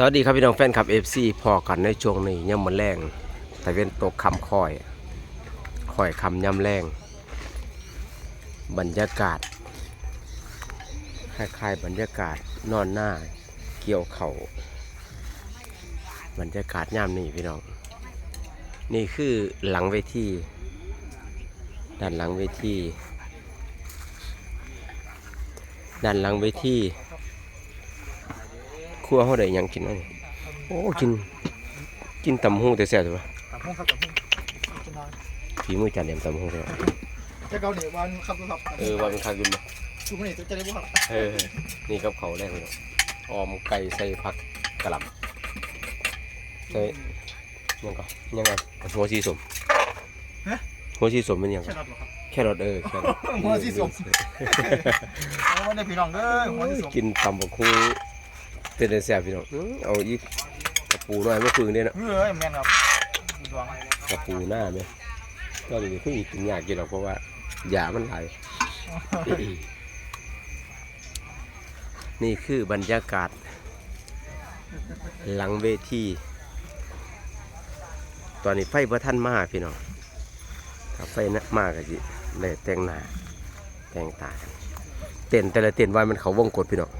สวัสดีครับพี่น้องแฟนคลับ FC พอกันในช่วงนี้ย่ำมันแรงแต่เป็นตกคำคอยคอยคำย่ำแรงบรรยากาศคล้ายๆบรรยากาศนอนหน้าเกี่ยวเข่าบรรยากาศย่ำนี่พี่น้อง นี่คือหลังเวทีด้านหลังเวทีด้านหลังเวที ครัวเขาได้หยังกินอันนี้โอ้กิน กินตำหูแต่แซ่บตัวตามห้องครับตามห้องจะนอนฝีมือจานเดียมตำหูเลยจะเกาหลีวันครับครับเออว่าเป็นคากินบ่ชุบนี่จะได้บุครับเออนี่กับเขาวแรกเลยออมไก่ใส่ผักกะหล่ำใส่ยังก็ยังไงหัวสีสมหัวสีสมเป็นยังใช่ไงครับหรอครับแค่รสเออแค่รสหัวสีส้มโอ้ในพี่น้องเด้อหัวที่สมกินตำบักฮู เป็นแต่แซ่บพี่น้องอื้อเอาอีกกระปูหน่อยไม่พึ่งเนี่ยนะเฮ้ยแม่นครับดวงกระปูหน้าไหมก็เลยพึ่งกินยากกินหรอกเพราะว่าหยามันไหลาย นี่คือบรรยากาศ หลังเวทีตอนนี้ไฟพระท่านมาพี่น้องถ้าไฟนะมากก็จิเลยแต่งหน้าแต่งตากันเต้นแต่ละเต้นไว้มันเขาวงกดพี่น้อง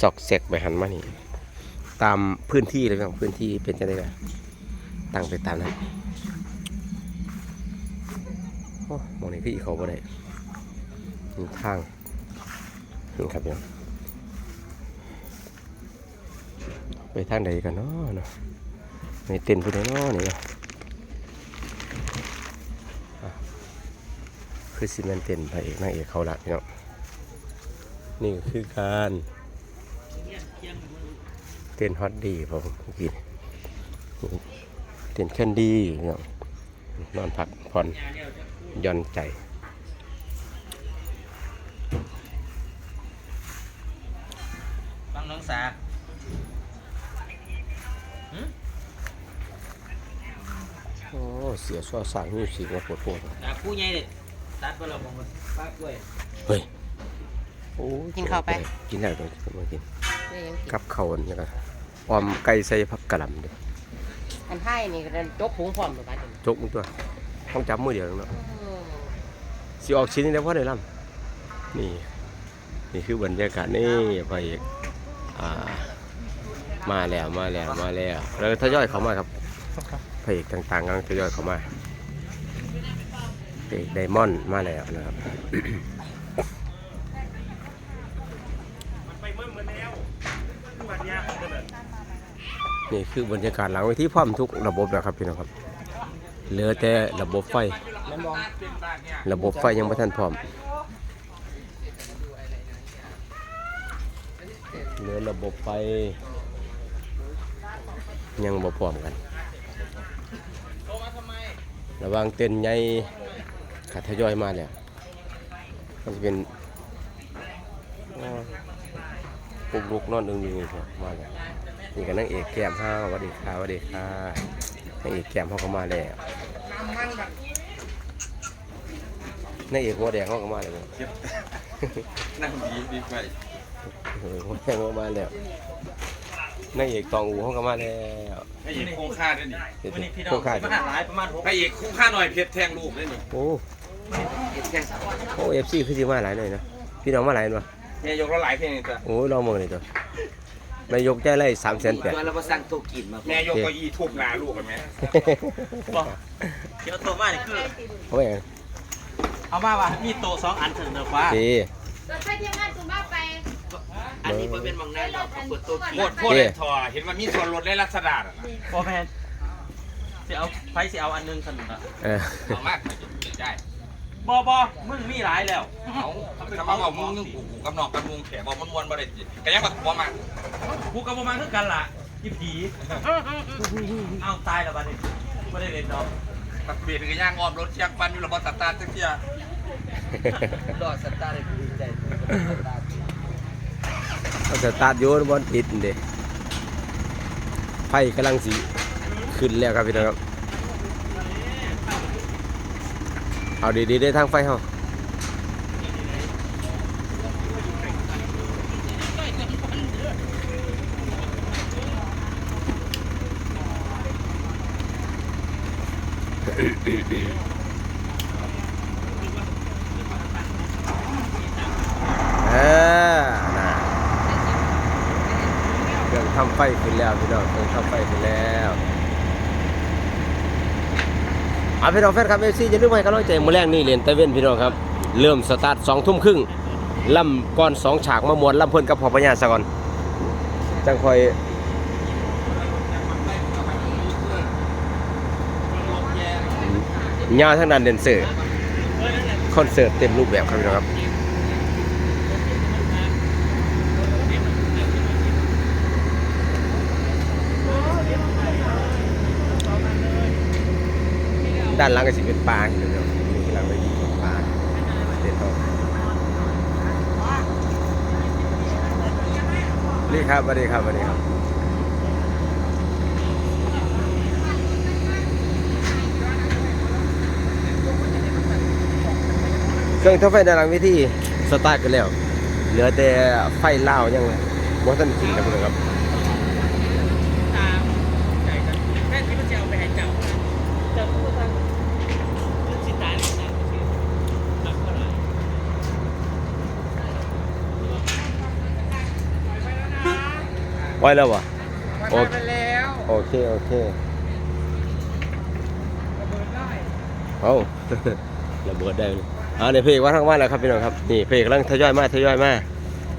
ซอกเซกไปหันมานี่ ตามพื้นที่เลยพี่น้องพื้นที่เป็นจะได้กันตั้งไปตามนั้นโอ้มองนี่พี่เขาบ่ได้นี่ทางนี่ครับพี่น้องไปทางใดกันเนาะเนาะในเต้นผู้ใดเนาะนี่เนาะอะคือซีเมนเต้นพระเอกนางเอกเขาละพี่น้องนี่คือการ เต้นฮอตดีผมเมื่อกี้นี่เต้นแคนดี้พี่น้องนอนพักผ่อนหย่อนใจฟังน้องสาโอ้เสียซ้อสร้างมิวสิกมาปวดปวดตาคู่ใหญ่เด็ดตัดไปเราบอกว่าป้ากล้วยเฮ้ยโอ้กินข้าวไป กินได้ต้องมากินนี่ยัง กินกับเขาวนี่ก็ออมไก่ใส่ผักกะหล่ำเด้ออันไทยนี่ก็เดินจกพุงพร้อมตัวกันจกมึงตัวต้องจับมือเดียวเนาะสิออกชิ้นนี้ได้เพราะได้ล่ำนี่ นี่คือบรรยากาศนี่ไปอีกอ่า มาแล้วมาแล้วมาแล้วแล้วทยอยเข้ามาครับพระเอกต่างๆกำลังทยอยเข้ามาพระเอกไดมอนด์มาแล้วนะครับ นี่คือบรรยากาศหลังเวทีพร้อมทุกระบบแล้วครับพี่น้องครับ เหลือแต่ระบบไฟ ระบบไฟยังไม่ทันพร้อม เหลือระบบไฟ ยังบ่พร้อมกัน ระวางเต้นใหญ่ขัดทยอยมาแล้วมันจะเป็นอ้อปุกลุกนอนอึงอยู่นี่ครับมาแล้ว นี่ก็นางเอกแก้มห้าวสวัสดีค่ะสวัสดีค่ะนางเอกแก้มเขาก็มาแล้วนางเอกหัวแดงเขาก็มาแล้วนั่งดีดีไปเออหัวแดงเขามาแล้วนางเอกตองอูเขาก็มาแล้วพระเอกคุ้มค่าด้วยนี่เดี๋ยววันนี้พี่น้โคองค่ามาหาหลายประมาณหกพระเอกคุ้มค่าหน่อยเพชรแทงลูกเลยนี่โอ้โอ้เอฟซีคือสิมาหลายหน่อยนะพี่น้องมาหลายเนาะเนี่ยยกเราหลายเพลงนี่จ้ะโอ้ยลองมองเลยตัว นายกใจไล่สามแสนแปดตัวเราก็สั่งตัวกินมาแม่ยกเก็ยีทุบหนาลูกกันไหมเดี๋ยวตัวมานี่คือเอาไว้ไงเอามาว่ามีโตะสองอันถึงเนื้อฟ้าดีรถไฟเที่ยวงานจุบ้าไปอันนี้มันเป็นบางนาดอกเขาเปิดโตะกินโคตรโคตรเลยทอเห็นว่ามีส่วนลดได้รัศดาอะนะพอแมนสิเอาไฟสิเอาอันหนึงสนุนอะเออ เอามากได้ บอบอมึงมีหลายแล้วเอาคำว่าบอกมึงกูกูกำนองกำนุงแขกบอกมันวนบ่ได้ก็ยังมาบ่มากูกับประมาณคือกันล่ะยี่ผีเอาตายแล้วบ้านี้ไม่ได้เล่นดอกตัดเบียดกันย่างอ้อมรถเชียงปันอยู่ระบบตัดตาเตี้ยดอดสตาร์เลยดีใจเอาสตาร์ทโยนบอลติดเด้ไฟกำลังสีขึ้นแล้วครับพี่น้องครับ เอาดีๆได้ทางไฟเฮาเออนะเครื่องทำไฟขึ้นแล้วพี่น้องเครื่องทำไฟขึ้นแล้ว เอาพี่น้องแฟนครับเอฟซีอย่าลืมให้กำลังใจมือแรกนี่เรียนตะเวนพี่น้องครับ เริ่มสตาร์ทสองทุ่มครึ่งล่ำก่อนสองฉากมามวนล่ำเพิ่นกับพอพญาสะก่อนจังคอยยาทั้งนั้นเดนเซอร์คอนเสิร์ตเต็มรูปแบบครับพี่น้องครับานหล่างก็สิเป็นปลาเดี๋ยวๆนี่หลังไปดีกว่าปลาเด็ดทอนี่ครับสวัสดีครับสวัสดีครับเครื่องทับไฟด้านหลังวิธีสตาร์ทกันแล้ว เหลือแต่ไฟเล่ายังบ่าทันขึ้นครับพี่องครับ ตามใจกันแค่ที่มันจะเอาไปให้เจ้าเจ้าพูดว่าเรื่องสิตายหรือเปล่าตักเท่าไหร่ ไว้แล้ววะโอไปแล้วโอเค โอเคเอาระเบิดได้เลยอ่าเนี่ยเพลงว่าทั้งว่านแล้วครับพี่น้องครับนี่เพลงกำลังทยอยมาทยอยมา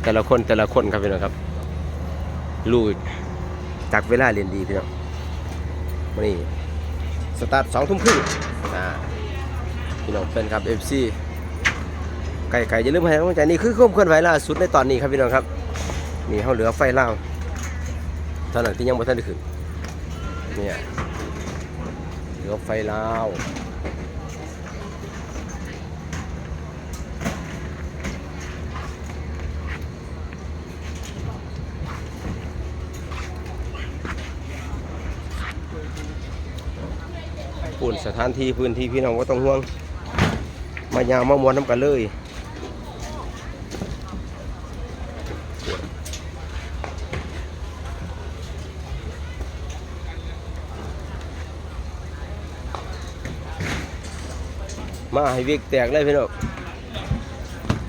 แต่ละคนแต่ละคนครับพี่น้องครับลูกจากเวลาเรียนดีพี่น้องวันนี้สตาร์ทสองทุ่มครึ่งอ่าพี่น้องเป็นครับเอฟซีไก่ไก่อย่าลืมให้กำลังใจนี่คือความเคลื่อนไหวล่าสุดในตอนนี้ครับพี่น้องครับนี่เขาเหลือไฟล่าวเท่านั้นที่ยังไม่ทันได้ขึ้นเนี่ยเหลือไฟลาวปุ่นสถานที่พื้นที่พี่น้องว่าต้องห่วง มายาวมามวนน้ำกันเลย มาให้เวกแตกเลยพี่น้อง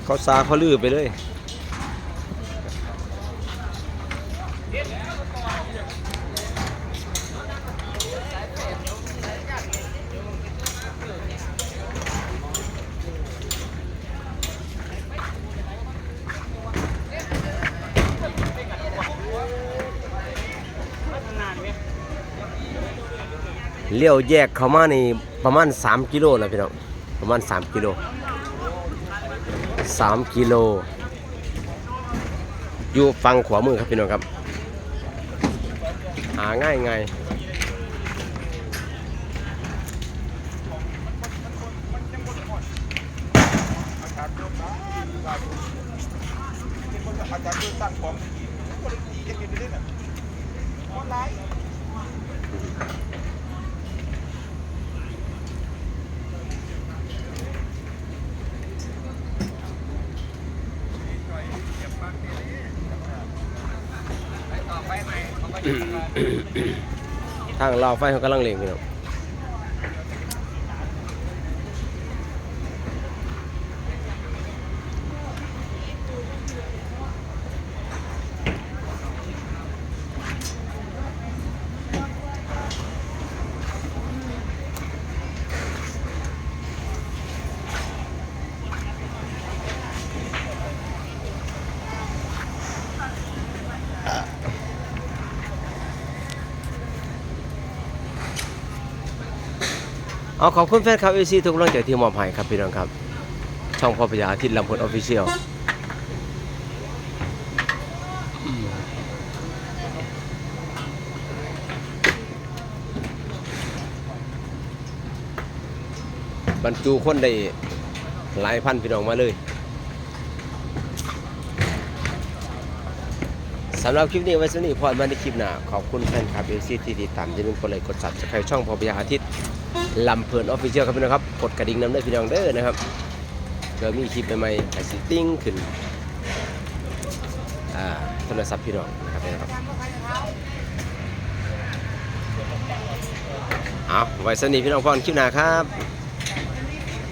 เขาซาเขาลือไปเลยเลี้ยวแยกเข้ามานี่ประมาณ 3 กิโลนะพี่น้อง ประมาณ 3 กิโล 3 กิโล อยู่ฝั่งขวามือครับพี่น้องครับ หาง่ายง่ ทางเราวไฟเขากำลังเล็งพี่น้อง เอาขอบคุณแฟนคลับเอซีทุกกำลังใจที่มอบให้ครับพี่น้องครับ ช่องพ่อพญาอาทิตย์ลำพลออฟฟิเชียลบรรจุคนได้หลายพันพี่น้องมาเลยำหรับคลิปนี้ไว้สนี้พอดมาในคลิปหน้า ขอบคุณแฟนคลับเอซีที่ติดตามอย่าลืมกดไลค์กดซับสไครต์ช่องพอพญาอาทิตย์ลำเพลินออฟฟิเชียลครับพี่น้องครับ กดกระดิ่งน้ำได้พี่น้องเด้อนะครับเพื่อมีคลิปใหม่ๆให้สิติ้งขึ้นอ่าโทรศัพท์พี่น้องนะครับพี่น้องครับเอาไว้สนิทพี่น้องพรคลิปหน้าครับ